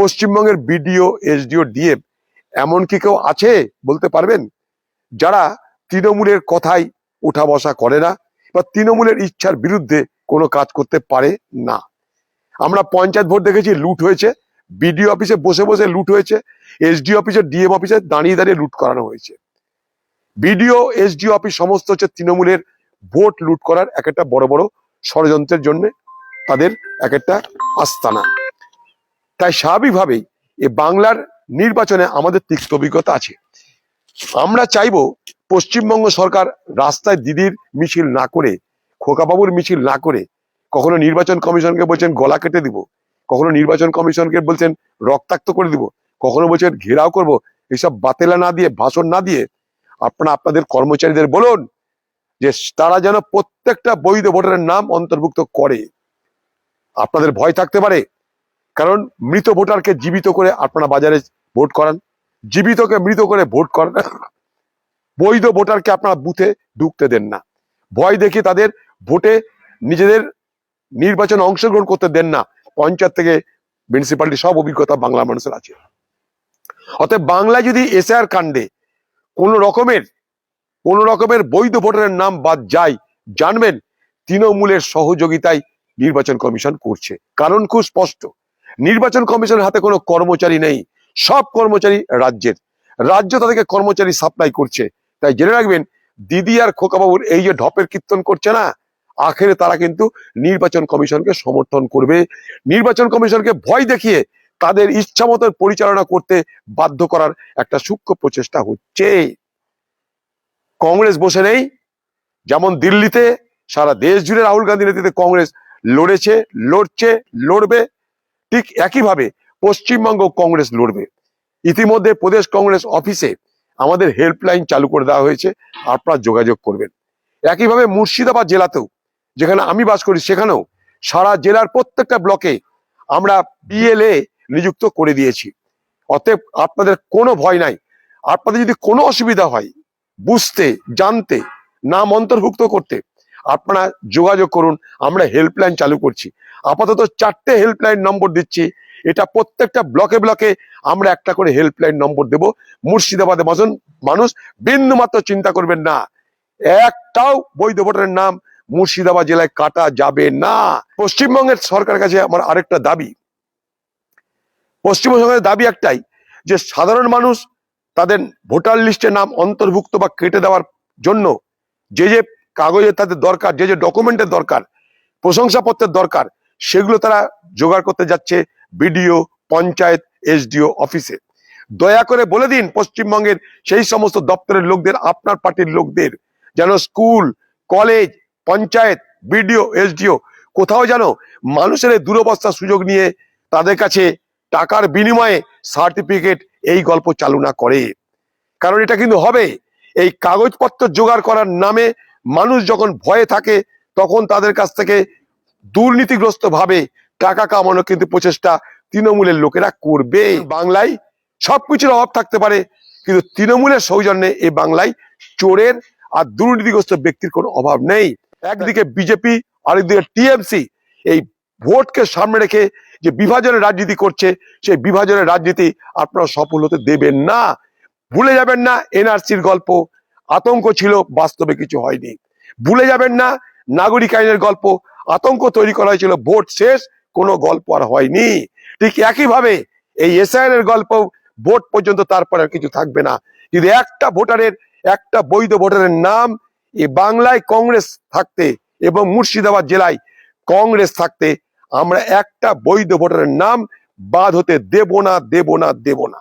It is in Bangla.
পশ্চিমবঙ্গের বিডিও, এসডিও, ডিএম এমন কি কেউ আছে বলতে পারবেন? যারা তৃণমূলের কথাই উঠা বসা করে না বা তৃণমূলের ইচ্ছার বিরুদ্ধে কোনো কাজ করতে পারে না। আমরা পঞ্চায়েত ভোট দেখেছি, লুট হয়েছে। বিডিও অফিসে বসে বসে লুট হয়েছে। এসডি অফিসে, ডিএম অফিসে দাঁড়িয়ে দাঁড়িয়ে লুট করানো হয়েছে। বিডিও, এসডিও অফিস সমস্ত হচ্ছে তৃণমূলের ভোট লুট করার এক একটা বড় বড় ষড়যন্ত্রের জন্য তাদের এক একটা আস্তানা। তাই স্বাভাবিকভাবেই এ বাংলার নির্বাচনে আমাদের তিক্ত অভিজ্ঞতা আছে। আমরা চাইব পশ্চিমবঙ্গ সরকার রাস্তায় দিদির মিছিল না করে, খোকাবাবুর মিছিল না করে, কখনো নির্বাচন কমিশনকে বলছেন গলা কেটে দিব, কখনো নির্বাচন কমিশনকে বলছেন রক্তাক্ত করে দিব, কখনো বলছেন ঘেরাও করব, এসব বাতেলা না দিয়ে, ভাষণ না দিয়ে আপনারা আপনাদের কর্মচারীদের বলুন যে তারা যেন প্রত্যেকটা বৈধ ভোটারের নাম অন্তর্ভুক্ত করে। আপনাদের ভয় থাকতে পারে কারণ মৃত ভোটারকে জীবিত করে আপনারা বাজারে ভোট করান, জীবিতকে মৃত করে ভোট করান। বৈধ ভোটারকে আপনারা বুথে ঢুকতে দেন না। ভয় দেখে তাদের ভোটে নিজেদের নির্বাচনে অংশগ্রহণ করতে দেন না। পঞ্চায়েত থেকে মিউনিসিপালিটি সব অভিজ্ঞতা বাংলা মানুষের আছে। অতএব বাংলায় যদি এসআর কাণ্ডে কোন রকমের কোন রকমের বৈধ ভোটারের নাম বাদ যায়, জানবেন, তৃণমূলের সহযোগিতায় নির্বাচন কমিশন করছে। কারণ খুব স্পষ্ট। নির্বাচন কমিশনের হাতে কোনো কর্মচারী নেই। সব কর্মচারী রাজ্যের। রাজ্য তাদেরকে কর্মচারী সাপ্লাই করছে। তাই জেনে রাখবেন, দিদি আর খোকাবাবুর এই যে ঢপের কীর্তন করছে না, আখেরে তারা কিন্তু নির্বাচন কমিশনকে সমর্থন করবে। নির্বাচন কমিশনকে ভয় দেখিয়ে তাদের ইচ্ছা মতো পরিচালনা করতে বাধ্য করার একটা সূক্ষ্ম প্রচেষ্টা হচ্ছে। কংগ্রেস বসে নেই। যেমন দিল্লিতে সারা দেশ জুড়ে রাহুল গান্ধী নেতৃত্বে কংগ্রেস লড়েছে, লড়ছে, লড়বে। ঠিক একইভাবে পশ্চিমবঙ্গ কংগ্রেস লড়বে। ইতিমধ্যে প্রদেশ কংগ্রেস অফিসে আমাদের হেল্পলাইন চালু করে দেওয়া হয়েছে, আপনারা যোগাযোগ করবেন। একইভাবে মুর্শিদাবাদ জেলাতেও, যেখানে আমি বাস করি সেখানেও সারা জেলার প্রত্যেকটা ব্লকে আমরা বিএলএ নিযুক্ত করে দিয়েছি। অতএব আপনাদের কোনো ভয় নাই। আপনাদের যদি কোনো অসুবিধা হয়, বুঝতে, জানতে, নাম অন্তর্ভুক্ত করতে, আপনারা যোগাযোগ করুন, আমরা হেল্পলাইন চালু করছি। আপাতত চারটে হেল্পলাইন নম্বর দিচ্ছি। এটা প্রত্যেকটা ব্লকে ব্লকে আমরা একটা করে হেল্পলাইন নম্বর দেব। মুর্শিদাবাদে মতন মানুষ বিন্দু মাত্র চিন্তা করবেন না। একটাও বৈধ ভোটারের নাম মুর্শিদাবাদ জেলায় কাটা যাবে না। পশ্চিমবঙ্গের সরকারের কাছে আমার আরেকটা দাবি। পশ্চিমবঙ্গ সরকারের দাবি একটাই যে সাধারণ মানুষ তাদের ভোটার লিস্টে নাম অন্তর্ভুক্ত বা কেটে দেওয়ার জন্য যে যে কাগজের তাদের দরকার, যে যে ডকুমেন্টের দরকার, প্রশংসাপত্রের দরকার সেগুলো তারা জোগাড় করতে যাচ্ছে বিডিও, পঞ্চায়েত, এসডিও অফিসে। দয়া করে বলে দিন পশ্চিমবঙ্গের সেই সমস্ত দপ্তরের লোকদের, আপনার পার্টির লোকদের, যেন school, college, panchayat, BDO, SDO কোথাও যেন মানুষের এই দুরবস্থার সুযোগ নিয়ে তাদের কাছে টাকার বিনিময়ে সার্টিফিকেট এই গল্প চালু না করে। কারণ এটা কিন্তু হবে। এই কাগজপত্র জোগাড় করার নামে মানুষ যখন ভয়ে থাকে, তখন তাদের কাছ থেকে দুর্নীতিগ্রস্ত ভাবে টাকা কামানো কিন্তু প্রচেষ্টা তৃণমূলের লোকেরা করবে। বাংলায় সবকিছুর অভাব থাকতে পারে কিন্তু তৃণমূলের সৌজন্যে এই বাংলায় চোরের আর দুর্নীতিগ্রস্ত ব্যক্তির কোনো অভাব নেই। একদিকে বিজেপি আরেকদিকে টিএমসি এই ভোটকে সামনে রেখে যে বিভাজনের রাজনীতি করছে সেই বিভাজনের রাজনীতি আপনারা সফল হতে দেবেন না। ভুলে যাবেন না এনআরসির গল্প আতঙ্ক ছিল বাস্তবে কিছু হয়নি। ভুলে যাবেন না নাগরিক আইনের গল্প আতঙ্ক তৈরি করা হয়েছিল, ভোট শেষ, কোনো গল্প আর হয়নি। ঠিক একইভাবে এই এসআইএন এর গল্প ভোট পর্যন্ত তারপরে আর কিছু থাকবে না। কিন্তু একটা ভোটারের, একটা বৈধ ভোটারের নাম এই বাংলায় কংগ্রেস থাকতে এবং মুর্শিদাবাদ জেলায় কংগ্রেস থাকতে, আমরা একটা বৈধ ভোটারের নাম বাদ হতে দেব না দেব না দেব না।